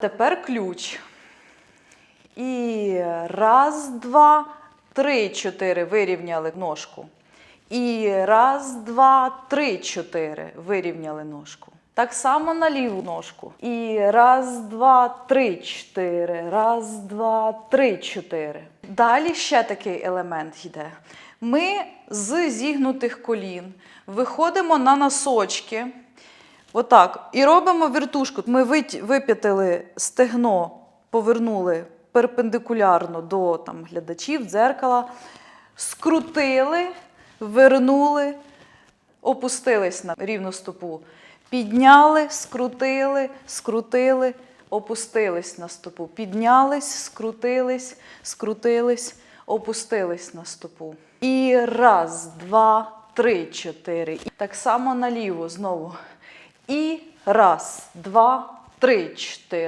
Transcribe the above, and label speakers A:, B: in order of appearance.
A: Тепер ключ. І раз, два, три, чотири. Вирівняли ножку. І раз, два, три, чотири. Вирівняли ножку. Так само на ліву ножку. І раз, два, три, чотири. Раз, два, три, чотири. Далі ще такий елемент йде. Ми з зігнутих колін виходимо на носочки. Отак. І робимо віртушку. Ми вип'ятили стегно, повернули перпендикулярно до там, глядачів, дзеркала, скрутили, вернули, опустились на рівну стопу. Підняли, скрутили, скрутили, опустились на стопу. Піднялись, скрутились, скрутились, опустились на стопу. І раз, два, три, чотири. І так само наліво знову. І раз, два, три, чотири.